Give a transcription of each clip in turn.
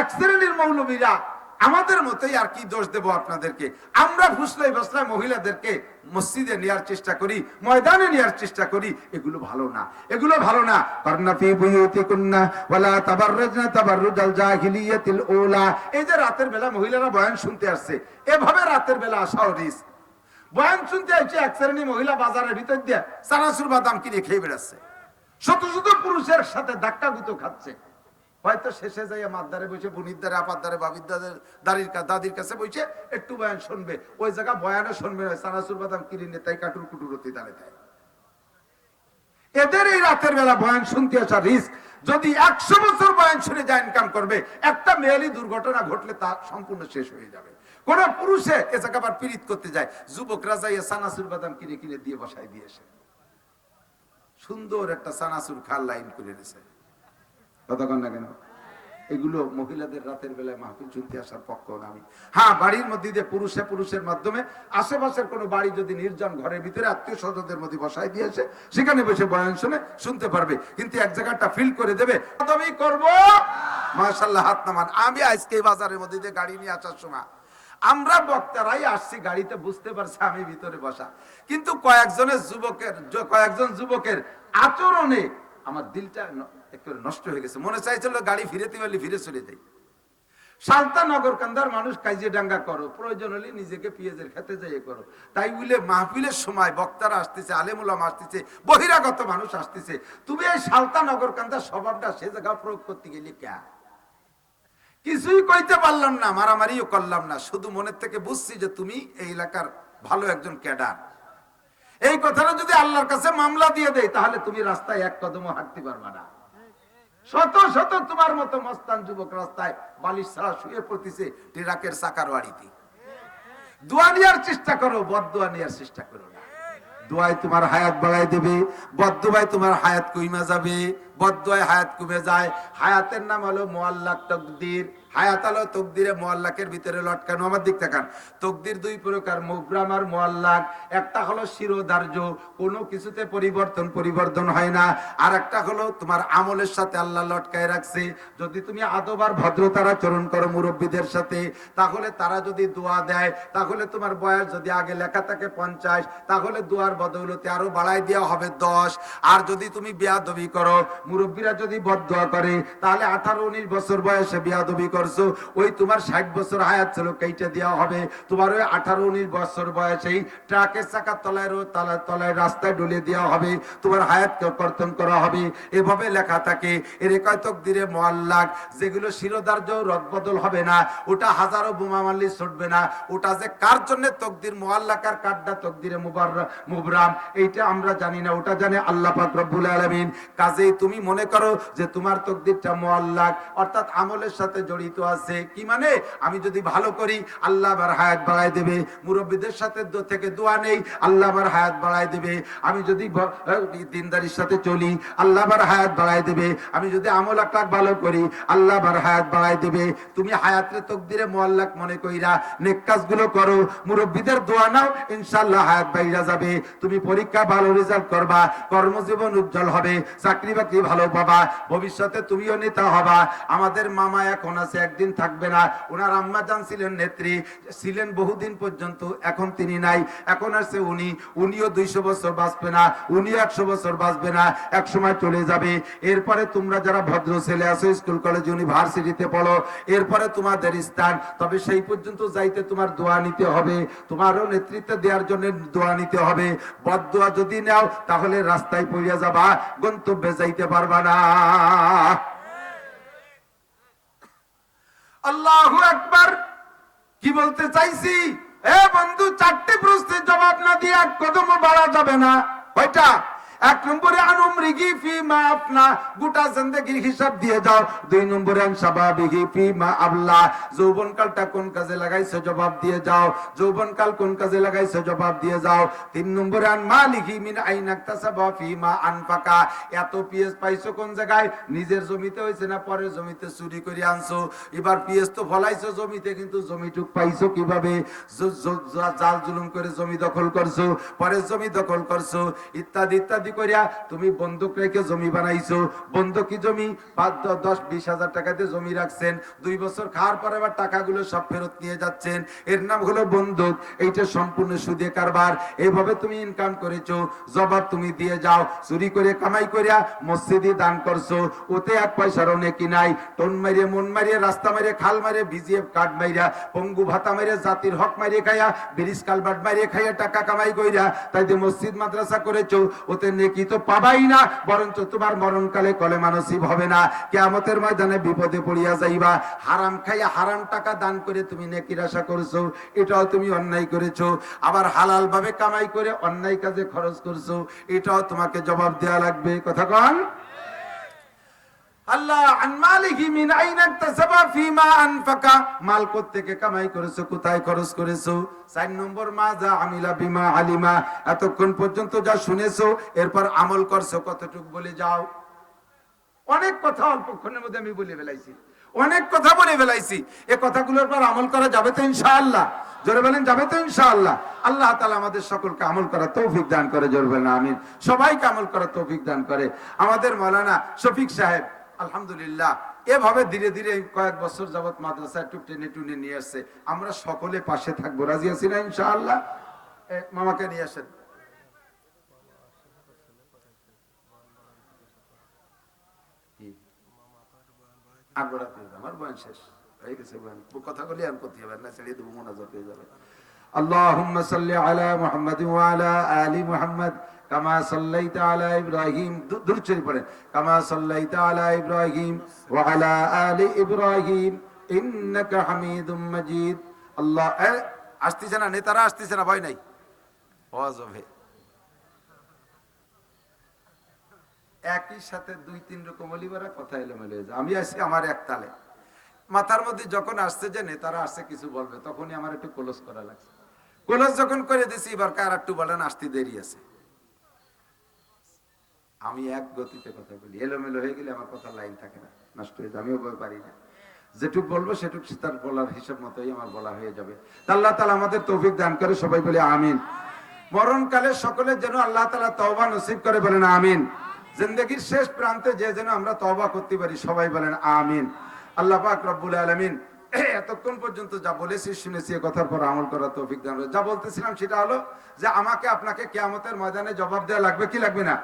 এক শ্রেণির মৌলবীরা আমাদের মতোই আর কি দোষ দেব আপনাদেরকে? আমরা ফুসলাই বসলাই মহিলাদেরকে মসজিদে নেওয়ার চেষ্টা করি, ময়দানে নেওয়ার চেষ্টা করি। এগুলো ভালো না। এগুলো ভালো না। করনা ফি বুয়ুতিকুন্না ওয়ালা তাবাররাজনা তাবাররুজাল জাহিলিয়াতিল উলা। এই যে রাতের বেলা মহিলারা বয়ান শুনতে আসছে, এভাবে রাতের বেলা আসাও রিস্ক বয়ান শুনতে আসছে এক শ্রেণি মহিলা বাজারের ভিতর দিয়ে চানাচুর বাদাম কিনে খেয়ে বেড়াচ্ছে। শত শত পুরুষের সাথে ধাক্কা গুতো খাচ্ছে। হয়তো শেষে যাইয়া মাদ্দারে বসে, বুনির দ্বারে, আপার দ্বারে, বাবির দ্বারে দাদির দাদির কাছে বসে একটু বয়ান শুনবে। ওই জায়গা বয়ানে শুনবে না চানাচুর বাদাম কিনে নিয়ে তাই কাটুর কুটুর হতে দাঁড়িয়ে দেয়। এদের এই রাতের বেলা বয়ান শুনতে আসা রিস্ক। যদি একশো বছর বয়ান শুনে যা ইনকাম করবে, একটা মেয়েলি দুর্ঘটনা ঘটলে তা সম্পূর্ণ শেষ হয়ে যাবে। কোন পুরুষে এ জায়গা আবার পীড়িত করতে যায়। যুবকরা যাইয়া সানাসুর বাদাম কিনে কিনে দিয়ে বসায় দিয়েছে। সুন্দর একটা সানাসুর খাল লাইন করে না কেন? এগুলো মহিলাদের রাতের বেলায় মাহফিল শুনতে আসার পক্ষ আমি। হ্যাঁ বাড়ির মধ্যে দিয়ে পুরুষে পুরুষের মাধ্যমে আশেপাশের কোনো বাড়ি যদি নির্জন ঘরের ভিতরে আত্মীয় স্বজনদের মধ্যে বসায় দিয়েছে সেখানে বসে বয়ান শুনে শুনতে পারবে। কিন্তু এক জায়গাটা ফিল করে দেবে আমি করব? মাশাল্লাহ হাত নামান। আমি আজকে বাজারের মধ্যে দিয়ে গাড়ি নিয়ে আসার সময় আমরা বক্তারাই আসছি, গাড়িতে বুঝতে পারছি আমি ভিতরে বসা। কিন্তু কয়েকজনের যুবকের, কয়েকজন যুবকের আচরণে আমার দিলটা একেবারে নষ্ট হয়ে গেছে। মনে চাইছিল গাড়ি ফিরেতে পারলে ফিরে চলে যাই। সালতা নগর কান্দার মানুষ কাইজে ডাঙ্গা করো, প্রয়োজন হলে নিজেকে পিঁয়াজের খেতে যাইয়ে করো। তাই বলে মাহফিলের সময় বক্তারা আসতেছে আলেমুলাম আসতেছে, বহিরাগত মানুষ আসতেছে। তুমি এই সালতা নগর কান্দার স্বভাবটা সে জায়গা প্রয়োগ করতে গেলে কে? কিছুই কইতে পারলাম না, মারামারিও করলাম না। শুধু মনের থেকে বুঝছি যে তুমি এই এলাকার ভালো একজন ক্যাডার। এই কথাটা যদি আল্লাহর কাছে মামলা দিয়ে দেয়, তাহলে তুমি রাস্তায় এক কদমও হাঁটতে পারবে না। শত শত তোমার মতো মস্তান যুবক রাস্তায় বালিশ ছাড়া শুয়ে পড়তেছে ট্রাকের চাকার বাড়িতে। দোয়া নেওয়ার চেষ্টা করো বদোয়া নেওয়ার চেষ্টা করো না। দোয়ায় তোমার হায়াত বাড়াই দেবে বদুয়ায় তোমার হায়াত কইমা যাবে। বদুয়ায় হায়াত কমে যায়। হায়াতের নাম হলো মোয়াল্লাক তকদির। হায়াত হলো তকদিরে মোয়াল্লাকের ভিতরে লটকানো। আমার দিক তাকান। তকদির দুই প্রকার, মুবরাম আর মোয়াল্লাক একটা হলো শিরোধার্য, কোনো কিছুতে পরিবর্তন পরিবর্তন হয় না। আর একটা হলো তোমার আমলের সাথে আল্লাহ লটকায় রাখছে। যদি তুমি আদব আর ভদ্রতার আচরণ করো মুরব্বীদের সাথে, তাহলে তারা যদি দোয়া দেয়, তাহলে তোমার বয়স যদি আগে লেখা থাকে পঞ্চাশ, তাহলে দোয়ার বদৌলতে আরও বাড়াই দেওয়া হবে দশ। আর যদি তুমি বিয়াদবি করো মুরব্বীরা যদি বদোয়া করে, তাহলে আঠারো, উনিশ বছর বয়সে বিয়াদবি করছ, ওই তোমার ষাট বছর হায়াত ছিল কেটে দেওয়া হবে? তোমার ওই আঠারো, উনিশ বছর বয়সেই ট্রাকের চাকার তলায় তলায় তলায় রাস্তায় ডলে দেওয়া হবে, তোমার হায়াতকে কর্তন করা হবে। এভাবে লেখা থাকে, এর কয়তক দিরে মোয়াল্লাক, যেগুলো শিরোধার্য রদবদল হবে না, ওটা হাজারো বোমা মারলে ছুটবে না, ওটা যে কার জন্য তকদির মোয়াল্লাকার কারটা তকদিরে মুবার মুবরাম, এইটা আমরা জানি না, ওটা জানে আল্লাহ পাক রব্বুল আলামিন। কাজেই তুমি মনে করো যে তোমার তকদিরটা মোয়াল্লাক অর্থাৎ আমলের সাথে জড়িত আছে। কি মানে? আমি যদি ভালো করি, আল্লাহ আমার হায়াত বাড়াই দেবে। মুরব্বীদের সাথে থেকে দোয়া নেই, আল্লাহ আমার হায়াত বাড়াই দেবে। আমি যদি দিনদারির সাথে চলি, আল্লাহ আমার হায়াত বাড়াই দেবে। আমি যদি আমল আকার ভালো করি, আল্লাহ আমার হায়াত বাড়াই দেবে। তুমি হায়াতের তকদিরে মোয়াল্লাক মনে কইরা নেক কাজগুলো করো। মুরব্বীদের দোয়া নাও, ইনশাআল্লাহ হায়াত বাইরা যাবে। তুমি পরীক্ষা ভালো রেজাল্ট করবা, কর্মজীবন উজ্জ্বল হবে, চাকরি বাকরি ভালো পাবা ভবিষ্যতে তুমিও নেতা হবা। আমাদের মামা এখন আছে, একদিন থাকবে না। ওনার আম্মা জান ছিলেন নেত্রী, ছিলেন বহুদিন পর্যন্ত, এখন তিনি নাই। এখন আছে উনি। উনিও দুইশো বছর বাঁচবে না, উনিও একশো বছর বাঁচবে না, এক সময় চলে যাবে। এরপরে তোমরা যারা ভদ্র ছেলে আছো, স্কুল, কলেজ, ইউনিভার্সিটিতে পড়ো, এরপরে তোমাদের স্থান। তবে সেই পর্যন্ত যাইতে তোমার দোয়া নিতে হবে। তোমারও নেতৃত্ব দেওয়ার জন্য দোয়া নিতে হবে। বদ যদি নাও, তাহলে রাস্তায় পড়িয়া যাবা, গন্তব্যে যাইতে পারবা না। আল্লাহ একবার কি বলতে চাইছি? এ বন্ধু, চারটি প্রশ্নের জবাব না দিয়ে এক কদমও বাড়া যাবে না। কয়টা? এক নম্বরে আনুমরিগি ফি মা আপনা গোটা জিন্দেগির হিসাব দিয়ে যাও। দুই নম্বরে আনসাবাবিহি ফি মা আবলা, যৌবনকালটা কোন কাজে লাগাইছো জবাব দিয়ে যাও। যৌবনকাল কোন কাজে লাগাইছো জবাব দিয়ে যাও। তিন নম্বরে আন মালিহি মিন আইনাক্তাসাবা ফি মা আনফাকা, এত পিএস পাইছো কোন জায়গায়? নিজের জমিতে হইছে না পরের জমিতে চুরি করে আনছো? এবার পিএস তো ফলাইছো জমিতে, কিন্তু জমিটুক পাইছো কীভাবে? জাল জুলুম করে জমি দখল করছ, পরের জমি দখল করছ, ইত্যাদি ইত্যাদি। বিবাদী করিয়া তুমি বন্দুক রেখে জমি বানাইছো। বন্দুকি জমি? পাঁচ, দশ বিশ হাজার টাকাতে জমি রাখছেন। দুই বছর খাওয়ার পর আবার টাকাগুলো সব ফেরত নিয়ে যাচ্ছেন। এর নাম হলো বন্দুক। এইটা সম্পূর্ণ সুদে কারবার। এইভাবে তুমি ইনকাম করেছ। জবাব তুমি দিয়ে যাও। চুরি করে, কামাই করিয়া মসজিদে দান করছ। ওতে এক পয়সারও নেকি নাই। টন মারিয়ে মন মারিয়ে রাস্তা মারিয়ে খাল মারিয়ে বিজিএফ কার্ড মারিয়া পঙ্গু ভাতা মারিয়ে জাতির হক মারিয়ে খাইয়া ব্রিজ কালবাট মারিয়ে খাইয়া টাকা কামাই কইরা তাই মসজিদ, মাদ্রাসা করেছ। ওতে নেকি তো পাবাই না, বরঞ্চ তোমার মরণকালে কলে মানসিব হবে না। কেয়ামতের ময়দানে বিপদে পড়িয়া যাইবা। হারাম খাইয়া হারাম টাকা দান করে তুমি নেকির আশা করছ, এটাও তুমি অন্যায় করেছ। আবার হালাল ভাবে কামাই করে অন্যায় কাজে খরচ করছ, এটাও তোমাকে জবাব দেয়া লাগবে। কথা কন। আল্লাহ মিন ফিমা আনফাকা? মাল থেকে কামাই করেছ? কোথায় খরচ করেছ? চার নম্বর, মা যা আমিলা বিমা এতক্ষণ পর্যন্ত যা শুনেছো, এরপর আমল করছ, কতটুক বলে যাও? অনেক কথা অল্পক্ষণের মধ্যে আমি বলে ফেলাইছি। অনেক কথা বলে ফেলাইছি। এ কথাগুলোর পর আমল করা যাবে তো ইনশাআল্লাহ। জোরে বলেন, যাবে তো ইনশাআল্লাহ। আল্লাহ তালা আমাদের সকলকে আমল করার তৌফিক দান করে, জোরে বলেন, আমিন। সবাইকে আমল করার তৌফিক দান করে। আমাদের মৌলানা শফিক সাহেব আলহামদুলিল্লাহ। এভাবে ধীরে ধীরে কয়েক বছর যাবত মাদ্রাসা একটু টেনে টুনে নিয়ে আসছে। আমরা সকলে পাশে থাকব। রাজি আছি না ইনশাআল্লাহ? মামাকে নিয়ে আসেন? আর আমার বয়স শেষ। হয়ে গেছে বয়ান। কথা বলি আর করতে হবে না, ছেড়ে দেবো মোনাজাত হয়ে যাবে। اللهم صل على محمد وعلى آل محمد كما صليت على إبراهيم দূর চলে পড়ে كما صليت على إبراهيم وعلى آل إبراهيم إنك حميد مجيد الله এ, আসতেছে না নেতারা আসতেছে না ভয় নাই ওয়াজ হবে একই সাথে দুই তিন রকম অলিবারা কথা এলোমেলো হয়ে যায়। আমি আছি আমার এক তালে মাথার মধ্যে যখন আসছে যে নেতারা আসছে কিছু বলবে তখনই আমার একটু ক্লোজ করা লাগছে ক্লোজ যখন করে দিছি, এবার কার একটু বলেন, আসতে দেরি আছে। আমি এক গতিতে কথা বলি, এলোমেলো হয়ে গেলে আমার কথা লাইন থাকে না, নষ্ট হয়ে যায়, আমিও পারি না। যেটুক বলব, সেটুক তার বলার হিসাব মতোই আমার বলা হয়ে যাবে। আল্লাহ তালা আমাদের তৌফিক দান করে, সবাই বলে আমিন। মরণকালে সকলের যেন আল্লাহ তালা তওবা নসিব করে বলেন আমিন। জিন্দগির শেষ প্রান্তে যে যেন আমরা তওবা করতে পারি, সবাই বলেন আমিন। আল্লাহ পাক রব্বুল আলামিন এতক্ষণ পর্যন্ত যা বলেছি, শুনেছি, এ কথার পর আমল করা তৌফিক দান যা বলতেছিলাম সেটা হলো যে আমাকে আপনাকে কিয়ামতের ময়দানে জবাব দেওয়া লাগবে, কি লাগবে না?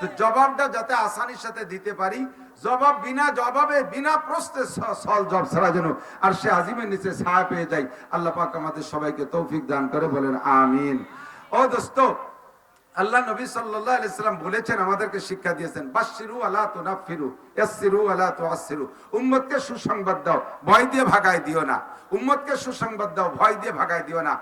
তো জবাবটা যাতে আসানির সাথে দিতে পারি, জবাব বিনা জবাবে, বিনা প্রশ্নে সল জব ছাড়া যেন আর সে আজিমের নিচে ছায়া পেয়ে যাই আল্লাহ পাক আমাদের সবাইকে তৌফিক দান করে বলেন, আমিন। ও দোস্ত, আল্লাহ নবী সাল্লাল্লাহু আলাইহি সাল্লাম বলেছেন, আমাদেরকে শিক্ষা দিয়েছেন, বাশশিরু আলা তুনাফিরু। উম্মতকে সুসংবাদ দাও, ভয় দিয়ে ভাগায় দিও না। উম্মতকে সুসংবাদ দাও, ভয় দিয়ে ভাগায় দিও না।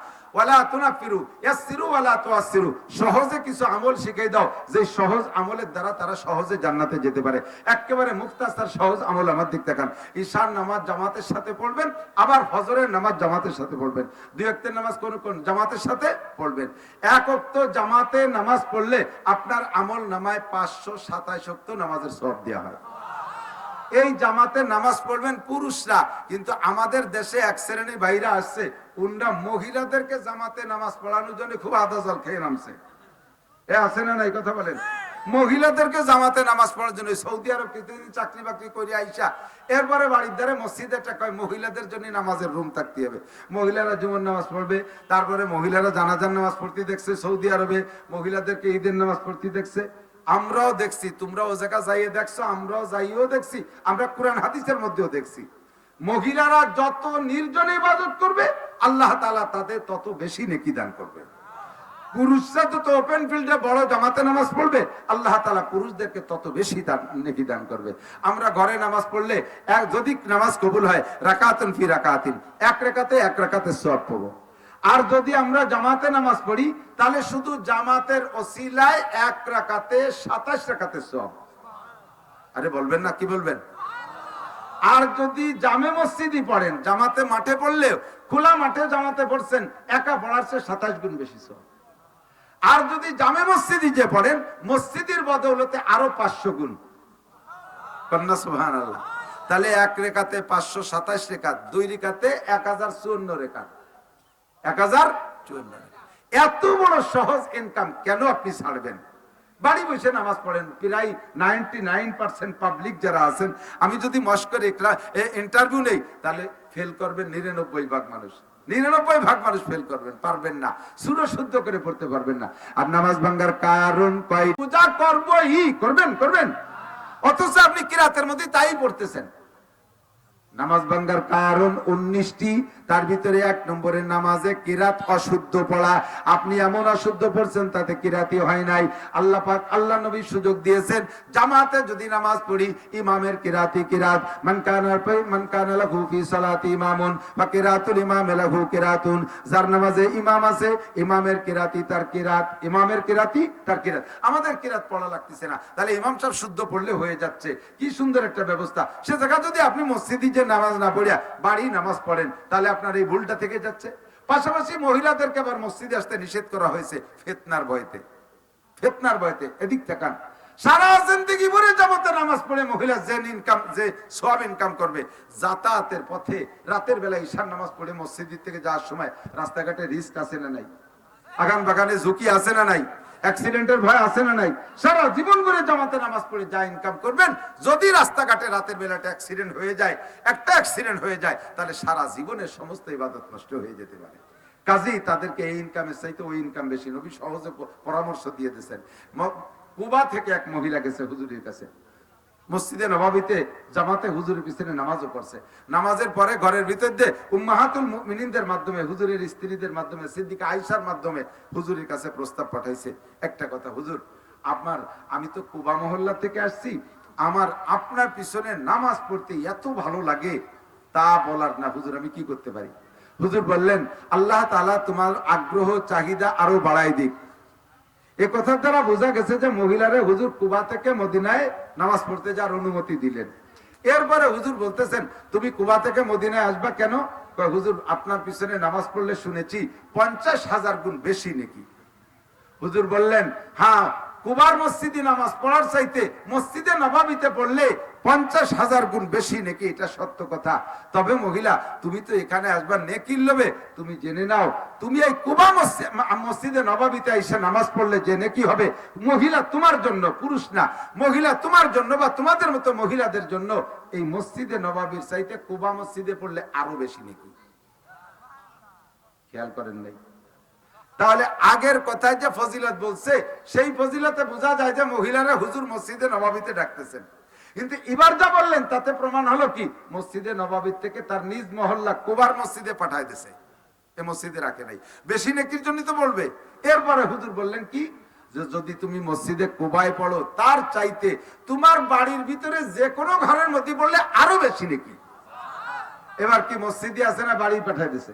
তুনাফিরু, ইয়াসসিরু ওয়ালা তুআসসিরু। সহজে কিছু আমল দাও, যে সহজ আমলের দ্বারা তারা সহজে জান্নাতে যেতে পারে। একেবারে মুক্তাসার সহজ আমল আমার দিক দেখান। নামাজ জামাতের সাথে পড়বেন, আবার ফজরের নামাজ জামাতের সাথে পড়বেন। দুই ওয়াক্তের নামাজ কোন কোন? জামাতের সাথে পড়বেন। এক ওয়াক্ত জামাতে নামাজ পড়লে আপনার আমল নামায় পাঁচশো সাতাশ ওয়াক্ত নামাজের সব দেওয়া হয়। এই জামাতে নামাজ পড়বেন পুরুষরা। কিন্তু আমাদের দেশে এক শ্রেণির বাইরা আসছে, উনরা মহিলাদেরকে জামাতে নামাজ পড়ানোর জন্য খুব আদা জল খেয়ে নামছে। এ আছে না নাই কথা বলেন? মহিলাদেরকে জামাতে নামাজ পড়ার জন্য সৌদি আরব কিছুদিন চাকরি বাকরি করে আইসা, এরপরে বাড়ির ধারে মসজিদ কয়, মহিলাদের জন্য নামাজের রুম থাকতে হবে। মহিলারা জুমন নামাজ পড়বে, তারপরে মহিলারা জানাজার নামাজ পড়তে দেখছে সৌদি আরবে, মহিলাদেরকে ঈদের নামাজ পড়তে দেখছে। আমরাও দেখছি, তোমরাও ও জায়গা যাইয়ে দেখছ, আমরাও যাইও দেখছি, আমরা কোরআন হাদিসের মধ্যেও দেখছি। মহিলারা যত নির্জনে ইবাদত করবে, আল্লাহ তালা তাদের তত বেশি নেকি দান করবে। পুরুষরা যত ওপেন ফিল্ডে বড় জামাতে নামাজ পড়বে, আল্লাহ তালা পুরুষদেরকে তত বেশি দান, নেকি দান করবে। আমরা ঘরে নামাজ পড়লে এক- যদি নামাজ কবুল হয়, রাকাতন ফি রাকাতিন, এক রেখাতে এক রাকাতে সব পাবো। আর যদি আমরা জামাতে নামাজ পড়ি, তাহলে শুধু জামাতের ওসিলায় এক রাকাতে সাতাশ রাকাতে সব আরে বলবেন না, কি বলবেন? আর যদি জামে মসজিদই পড়েন, জামাতে মাঠে পড়লেও, খোলা মাঠে জামাতে পড়ছেন, একা পড়ার চেয়ে সাতাশ গুণ বেশি সব আর যদি জামে মসজিদে যে পড়েন, মসজিদের বদৌলতে আরও পাঁচশো গুণ। কন্যা সুহান আল্লাহ তাহলে এক রেখাতে পাঁচশো সাতাশ রেখাত, দুই রেখাতে এক হাজার চুয়ান্ন রেখাত। এত বড় সহজ ইনকাম কেন আপনি ছাড়বেন? বাড়ি বসে নামাজ পড়েন, প্রায় নাইনটি নাইন পার্সেন্ট পাবলিক যারা আছেন, আমি যদি মস্করে ইন্টারভিউ নেই, তাহলে ফেল করবেন নিরানব্বই ভাগ মানুষ। নিরানব্বই ভাগ মানুষ ফেল করবেন, পারবেন না। সুর শুদ্ধ করে পড়তে পারবেন না। আর নামাজ ভাঙ্গার কারণ কয়? পূজা করবই করবেন করবেন। অথচ আপনি কিরাতের মধ্যে তাই পড়তেছেন। নামাজ ভাঙ্গার কারণ উনিশটি, তার ভিতরে এক নম্বরের নামাজে কিরাত অশুদ্ধ পড়া। আপনি এমন অশুদ্ধ পড়ছেন তাতে কিরাতি হয় নাই। আল্লাহ পাক, আল্লাহ নবী সুযোগ দিয়েছেন, জামাতে যদি নামাজ পড়ি, ইমামের কিরাতি কিরাত। মান কানার পে মান কানা লাহু ফি সালাতি ইমামুন, বা কিরাতুল ইমাম লাহু কিরাতুন। যার নামাজে ইমাম আছে, ইমামের কিরাতি তার কিরাত। ইমামের কিরাতি তার কিরাত। আমাদের কিরাত পড়া লাগতেছে না। তাহলে ইমাম সাহেব শুদ্ধ পড়লে হয়ে যাচ্ছে। কি সুন্দর একটা ব্যবস্থা। সে জায়গা যদি আপনি মসজিদে যে নামাজ না পড়িয়া বাড়ি নামাজ পড়েন, তাহলে আপনার এই ভুলটা থেকে যাচ্ছে। পাশাপাশি মহিলাদেরকে আবার মসজিদে আসতে নিষেধ করা হয়েছে ফেতনার ভয়তে। ফেতনার ভয়তে, এদিক সব ইনকাম করবে, যাতায়াতের পথে রাতের নামাজ পড়ে থেকে যাওয়ার সময় রাস্তাঘাটে রিস্ক আছে না নাই? আগান বাগানে ঝুঁকি আছে না নাই? অ্যাক্সিডেন্টের ভয় আছে না নাই? সারা জীবন করে জামাতে নামাজ পড়ে যা ইনকাম করবেন, যদি রাস্তাঘাটে রাতের বেলাটা অ্যাক্সিডেন্ট হয়ে যায়, একটা অ্যাক্সিডেন্ট হয়ে যায়, তাহলে সারা জীবনের সমস্ত ইবাদত নষ্ট হয়ে যেতে পারে। কাজেই তাদেরকে এই ইনকামের চাইতে ওই ইনকাম বেশি। নবী সহজে পরামর্শ দিয়ে দিয়েছেন। কুবা থেকে এক মহিলা গেছে হুজুরের কাছে। মসজিদে নবাবিতে, জামাতে হুজুরের পিছনে নামাজও পড়ছে। নামাজের পরে ঘরের ভিতর দিয়ে উম্মাহাতুল মুমিনিনদের মাধ্যমে, হুজুরের স্ত্রীদের মাধ্যমে, সিদ্দিক আয়েশার মাধ্যমে হুজুরের কাছে প্রস্তাব পাঠাইছে। একটা কথা, হুজুর, আপনার, আমি তো কুবা মহল্লা থেকে আসছি, আমার, আপনার পিছনে নামাজ পড়তে এত ভালো লাগে, তা বলার না, হুজুর, আমি কি করতে পারি? হুজুর বললেন, আল্লাহ তালা তোমার আগ্রহ, চাহিদা আরও বাড়াই দিক। এ কথার দ্বারা বোঝা গেছে যে মহিলারা হুজুর কুবা থেকে মদিনায় নামাজ পড়তে যাওয়ার অনুমতি দিলেন। এরপরে হুজুর বলতেছেন, তুমি কুবা থেকে মদিনায় আসবা কেন? হুজুর, আপনার পিছনে নামাজ পড়লে শুনেছি পঞ্চাশ হাজার গুণ বেশি নাকি। হুজুর বললেন হ্যাঁ কুবার মসজিদে নামাজ পড়ার চাইতে মসজিদে নবাবিতে পড়লে পঞ্চাশ হাজার গুণ বেশি নাকি এটা সত্য কথা? তবে মহিলা, তুমি তো এখানে আসবার নেকির লোভে তুমি জেনে নাও, তুমি এই কুবা মসজিদে নবাবিতে এসে নামাজ পড়লে যে নেকি হবে? মহিলা তোমার জন্য, পুরুষ না। মহিলা তোমার জন্য বা তোমাদের মতো মহিলাদের জন্য এই মসজিদে নবাবির চাইতে কুবা মসজিদে পড়লে আরও বেশি নেকি? খেয়াল করেন নাই? তাহলে আগের কথায় যে ফজিলত বলছে, সেই ফজিলতে বোঝা যায় যে মহিলারা হুজুর মসজিদে নবাবিতে ডাকতেছেন। কিন্তু এবার যা বললেন, তাতে প্রমাণ হলো কি? মসজিদে নবাবির থেকে তার নিজ মহল্লা কুবার মসজিদে পাঠায় দিছে। এ মসজিদে রাখে নাই। বেশি নেকির জন্য তো বলবে। এরপরে হুজুর বললেন কি? যে যদি তুমি মসজিদে কোবায় পড়ো, তার চাইতে তোমার বাড়ির ভিতরে যে কোনো ঘরের মধ্যে পড়লে আরও বেশি নাকি। এবার কি মসজিদে আছে না বাড়ি পাঠায় দিছে?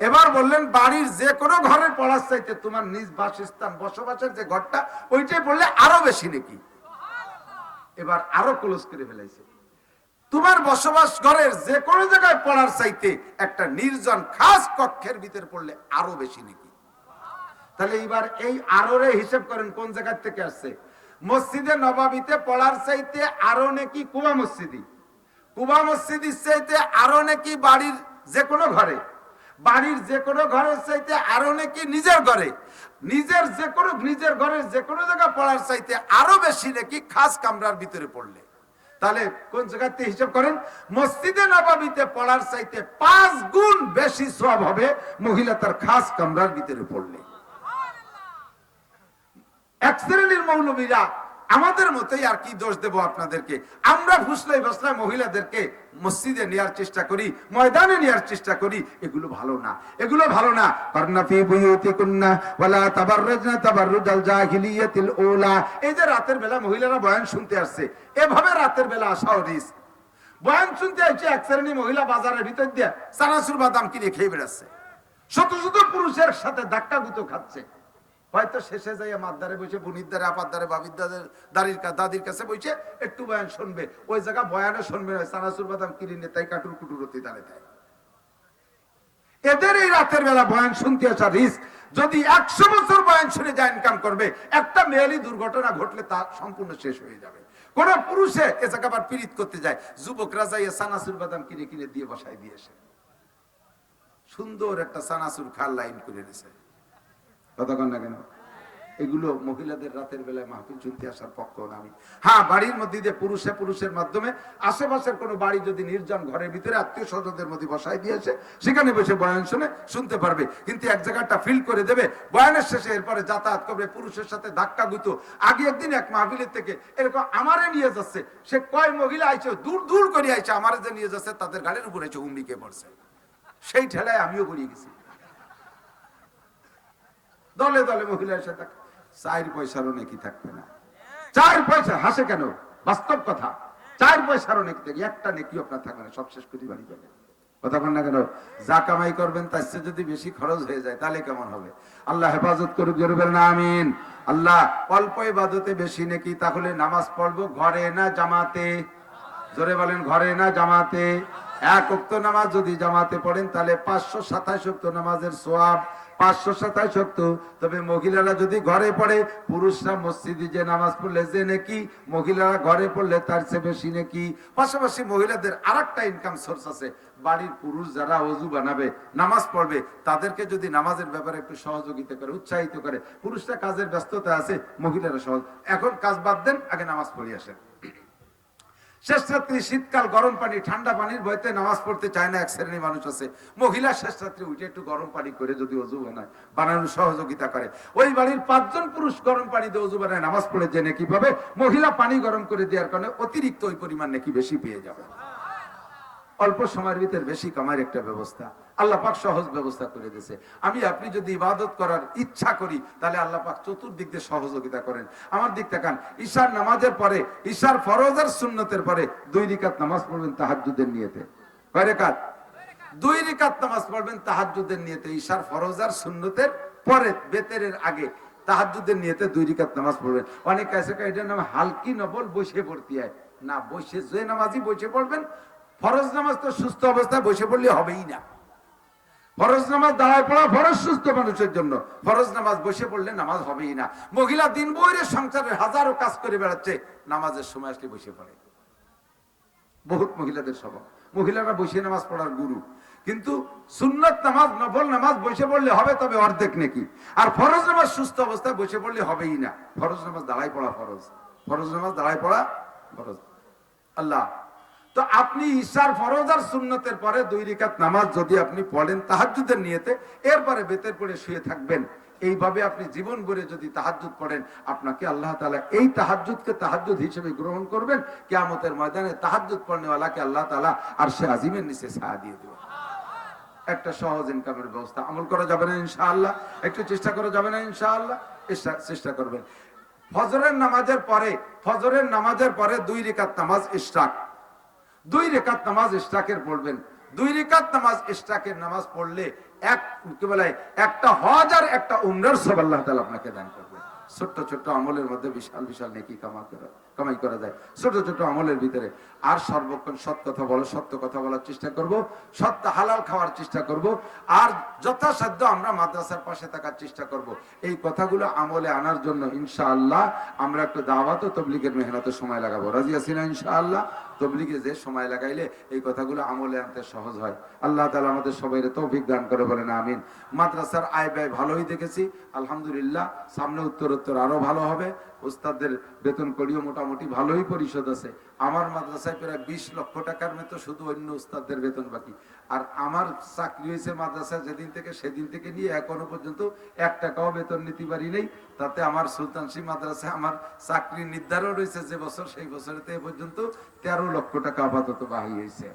এবার বললেন, বাড়ির যে কোনো ঘরে পড়ার চাইতে তোমার নিজ বাসস্থান, বসবাসের যে ঘরটা, ওইটাই পড়লে আরও বেশি নাকি। এবার আরও ক্লোজ করে ফেলাইছে। তোমার বসবাস ঘরের যে কোনো জায়গায় পড়ার চাইতে একটা নির্জন খাস কক্ষের ভিতরে পড়লে আরও বেশি নাকি। তাহলে এবার এই আরোরে হিসেব করেন, কোন জায়গা থেকে আসছে? মসজিদে নবাবিতে পড়ার চাইতে আরও নাকি কুবা মসজিদি কুবা মসজিদের চাইতে আরও নাকি বাড়ির যে কোনো ঘরে। বাড়ির যে কোনো ঘরের চাইতে আরও নাকি নিজের ঘরে। নিজের যে কোনো নিজের ঘরের যে কোনো জায়গা পড়ার চাইতে আরও বেশি নাকি খাস কামরার ভিতরে পড়লে। তাহলে কোন জায়গাতে হিসাব করেন? মসজিদে নবাবিতে পড়ার চাইতে পাঁচ গুণ বেশি সব হবে মহিলা তার খাস কামরার ভিতরে পড়লে। এক শ্রেণির মৌলবীরা আমাদের মতোই আর কি দোষ দেব আপনাদেরকে? আমরা ফুসলাই ফসলাই মহিলাদেরকে মসজিদে নেওয়ার চেষ্টা করি, ময়দানে নেওয়ার চেষ্টা করি, এগুলো ভালো না। এগুলো ভালো না। করনা ফি বুয়ুতিকুন্না ওয়ালা তাবাররাজনা তাবাররুজাল জাহিলিয়াতিল উলা। এই যে রাতের বেলা মহিলারা বয়ান শুনতে আসছে, এভাবে রাতের বেলা আসাও রিস্ক। বয়ান শুনতে আসছে, এক শ্রেণি মহিলা বাজারের ভিতর দিয়ে চানাচুর বাদাম কিনে খেয়ে বেড়াচ্ছে। শত শত পুরুষের সাথে ধাক্কা গুতো খাচ্ছে। হয়তো শেষে যাইয়া মাদ্দারে বসে, বুনির দ্বারে, আপার দ্বারে, বাবির দ্বারে দাঁড়ির কা- দাদির কাছে বসে একটু বয়ান শুনবে। ওই জায়গা বয়ানে শুনবে না, সানাসুর বাদাম কিনে তাই কাটুর কুটুর হতে দাঁড়ে দেয়। এদের এই রাতের বেলা বয়ান শুনতে আসা রিস্ক যদি একশো বছর বয়ান শুনে যা ইনকাম করবে, একটা মেয়েলি দুর্ঘটনা ঘটলে তা সম্পূর্ণ শেষ হয়ে যাবে। কোন পুরুষে এ জায়গা আবার পীড়িত করতে যায়, যুবকরা যাইয়া সানাসুর বাদাম কিনে কিনে দিয়ে বসাই দিয়েছে সুন্দর একটা সানাসুর খাল লাইন করে কতক্ষণ না কেন? এগুলো মহিলাদের রাতের বেলায় মাহফিল শুনতে আসার পক্ষ না আমি। হ্যাঁ বাড়ির মধ্যে দিয়ে পুরুষে পুরুষের মাধ্যমে আশেপাশের কোনো বাড়ি যদি নির্জন ঘরের ভিতরে আত্মীয় স্বজনদের মধ্যে বসাই দিয়েছে সেখানে বসে বয়ান শুনে শুনতে পারবে। কিন্তু এক জায়গাটা ফিল করে দেবে, বয়ানের শেষে এরপরে যাতায়াত করবে, পুরুষের সাথে ধাক্কা গুতো। আগে একদিন এক মাহফিলের থেকে এরকম আমারে নিয়ে যাচ্ছে, সে কয় মহিলা আইছে দূর দূর করে আইছে, আমারে যে নিয়ে যাচ্ছে, তাদের গাড়ির উপরে এসে পড়ছে। সেই ঠেলায় আমিও গড়িয়ে গেছি। দলে দলে মহিলা এসে থাকে। চার পয়সারও নাকি থাকবে না। চার পয়সা হাসে কেন? বাস্তব কথা। চার পয়সারও নাকি থাকবে। একটা নেকি আপনার থাকবে না। সব শেষ করে বাড়ি যাবে বল না কেন? যা কামাই করবেন, তার চেয়ে যদি বেশি খরচ হয়ে যায়, তাহলে কেমন হবে? আল্লাহ হেফাজত করুক জরুবেন না, আমিন। আল্লাহ অল্প ইবাদতে বেশি নাকি, তাহলে নামাজ পড়ব ঘরে না জামাতে? জোরে বলেন, ঘরে না জামাতে? এক উক্ত নামাজ যদি জামাতে পড়েন, তাহলে পাঁচশো সাতাশ উক্ত নামাজের সোয়াব পাঁচশো সাতাশ উক্ত তবে মহিলারা যদি ঘরে পড়ে, পুরুষরা মসজিদে যে নামাজ পড়লে যে নাকি, মহিলারা ঘরে পড়লে তার চেয়ে বেশি নাকি। পাশাপাশি মহিলাদের আর ইনকাম সোর্স আছে, বাড়ির পুরুষ যারা অজু বানাবে, নামাজ পড়বে, তাদেরকে যদি নামাজের ব্যাপারে একটু সহযোগিতা করে, উৎসাহিত করে, পুরুষরা কাজের ব্যস্ততা আছে, মহিলারা সহজ। এখন কাজ বাদ দেন, আগে নামাজ পড়ে আসেন। শেষ রাত্রি শীতকাল, গরম পানি, ঠান্ডা পানির ভয়তে নামাজ পড়তে চায় না, এক শ্রেণির মানুষ আছে। মহিলা শেষ রাত্রে উঠে একটু গরম পানি করে যদি অজু বানায়, বানানোর সহযোগিতা করে। ওই বাড়ির পাঁচজন পুরুষ গরম পানি দিয়ে অজু বানায়, নামাজ পড়ে যে নাকি পাবে, মহিলা পানি গরম করে দেওয়ার কারণে অতিরিক্ত ওই পরিমাণ নাকি বেশি পেয়ে যাবে। অল্প সময়ের ভিতরে বেশি কামার একটা ব্যবস্থা। আল্লাহ পাক সহজ ব্যবস্থা করে দিয়েছে। আমি, আপনি যদি ইবাদত করার ইচ্ছা করি, তাহলে আল্লাহ পাক চতুর্দিক দিয়ে সহযোগিতা করেন। আমার দিক তাকান ঈশার নামাজের পরে, ঈশার ফরজের সুন্নতের পরে দুই রিকাত নামাজ পড়বেন তাহাজ্জুদের নিয়েতে। কয় রেখাত দুই রিকাত নামাজ পড়বেন তাহাজ্জুদের নিয়েতে। ঈশার ফরজার সুন্নতের পরে, বেতেরের আগে তাহাজ্জুদের নিয়েতে দুই রিকাত নামাজ পড়বেন। অনেক কাছে এটার নাম হালকি নবল বসে পড়তে হয়। না, বসে, যে নামাজই বসে পড়বেন ফরজ নামাজ তো সুস্থ অবস্থায় বসে পড়লে হবেই না। ফরজ নামাজ দাঁড়ায় পড়া ফরজ সুস্থ মানুষের জন্য। ফরজ নামাজ বসে পড়লে নামাজ হবেই না। মহিলা দিন বইরে সংসারের হাজারো কাজ করে বেড়াচ্ছে, নামাজের সময় আসলে বসে পড়ে। বহুত মহিলাদের স্বভাব। মহিলারা বসে নামাজ পড়ার গুরু। কিন্তু সুন্নত নামাজ, নফল নামাজ বসে পড়লে হবে তবে অর্ধেক নাকি? আর ফরজ নামাজ সুস্থ অবস্থায় বসে পড়লে হবেই না। ফরজ নামাজ দাঁড়াই পড়া ফরজ। ফরজ নামাজ দাঁড়াই পড়া ফরজ। আল্লাহ তো আপনি ঈশার ফরজ আর সুন্নতের পরে দুই রিকাত নামাজ যদি আপনি পড়েন তাহাজ্জুদের নিয়েতে, এরপরে বেতের পরে শুয়ে থাকবেন। এইভাবে আপনি জীবন গড়ে যদি তাহাজ্জুদ পড়েন, আপনাকে আল্লাহ তাআলা এই তাহাজ্জুদকে তাহাজ্জুদ হিসেবে গ্রহণ করবেন। কিয়ামতের ময়দানে তাহাজ্জুদ পড়নেওয়ালাকে আল্লাহ তাআলা আর সে আজিমের নিচে ছায়া দিয়ে দেবেন। একটা সহজ ইনকামের ব্যবস্থা। আমল করা যাবে না ইনশাআল্লাহ। একটু চেষ্টা করা যাবে না ইনশাআল্লাহ। চেষ্টা- করবেন। ফজরের নামাজের পরে ফজরের নামাজের পরে দুই রেখাত নামাজ ইশরাক। দুই রেখাত নামাজ ইশরাকের পড়বেন। দুই রেখাত নামাজ ইশরাকের নামাজ পড়লে এক কি বলে, একটা হজ একটা উমরার সব আল্লাহ তাআলা আপনাকে দান করবে। ছোট্ট ছোট্ট আমলের মধ্যে বিশাল বিশাল নেকি কামা কামাই করা যায়। ছোট ছোট আমলের ভিতরে আর সর্বক্ষণ সৎ কথা বলো, সত্য কথা বলার চেষ্টা করব, সত্য হালাল খাওয়ার চেষ্টা করব, আর যথাসাধ্য আমরা মাদ্রাসার পাশে থাকার চেষ্টা করব। এই কথাগুলো আমলে আনার জন্য ইনশাআল্লাহ আমরা একটু দাওয়াত তবলিগের মেহনতে সময় লাগাবো। রাজি আছি না ইনশাআল্লাহ? তবলিগে যে সময় লাগাইলে এই কথাগুলো আমলে আনতে সহজ হয়। আল্লাহ তালা আমাদের সবাই তৌফিক দান করে বলেন, আমিন। মাদ্রাসার আয় ব্যয় ভালোই দেখেছি, আলহামদুলিল্লাহ। সামনে উত্তরোত্তর আরও আরও ভালো হবে। ওস্তাদের বেতন করিও মোটামুটি ভালোই পরিশোধ আছে। আমার মাদ্রাসায় প্রায় বিশ লক্ষ টাকার মতো শুধু অন্য উস্তাদদের বেতন বাকি। আর আমার চাকরি হয়েছে মাদ্রাসায় যেদিন থেকে সেদিন থেকে নিয়ে এখনও পর্যন্ত এক টাকাও বেতন নিতে পারি নেই। তাতে আমার সুলতানসি মাদ্রাসায় আমার চাকরি নির্ধারণ রয়েছে যে বছর, সেই বছরেতে এ পর্যন্ত তেরো লক্ষ টাকা আপাতত বাহি হয়েছে।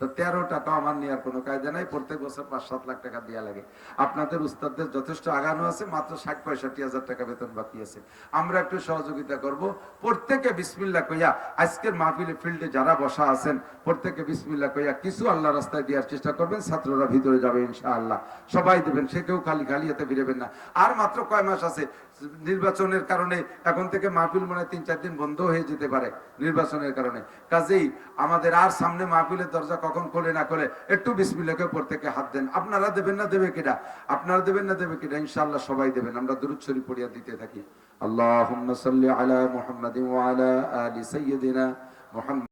তো তেরো টাকা আমার নেওয়ার কোনো কায়দা নাই, প্রত্যেক বছর পাঁচ সাত লাখ টাকা দেওয়া লাগে। আপনাদের উস্তাদদের যথেষ্ট আগানো আছে, মাত্র ষাট পঁয়ষট্টি হাজার টাকা বেতন বাকি আছে। আমরা একটু সহযোগিতা করব। প্রত্যেকে বিসমিল্লা কইয়া, আজকের মাহফিলে ফিল্ডে যারা বসা আছেন, প্রত্যেকে বিসমিল্লা কইয়া কিছু আল্লাহ রাস্তায় দেওয়ার চেষ্টা করবেন, ছাত্ররা ভিতরে যাবে ইনশাআল্লাহ। সবাই দেবেন, সে কেউ খালি খালি এতে ফিরেবেন না। আর মাত্র কয় মাস আছে নির্বাচনের কারণে এখন থেকে মাহফিল মনে তিন, চার দিন বন্ধ হয়ে যেতে পারে নির্বাচনের কারণে। কাজেই আমাদের আর সামনে মাহফিলের দরজা কখন খোলে না খোলে, একটু বিসমিল্লাকে প্রত্যেকে হাত দেন। আপনারা দেবেন না দেবে কিনা? আপনারা দেবেন না দেবে কিনা? ইনশাল্লাহ সবাই দেবেন। আমরা দুরুদ শরীফ পড়িয়া দিতে থাকি। আল্লাহ আলা মুহাম্মদ।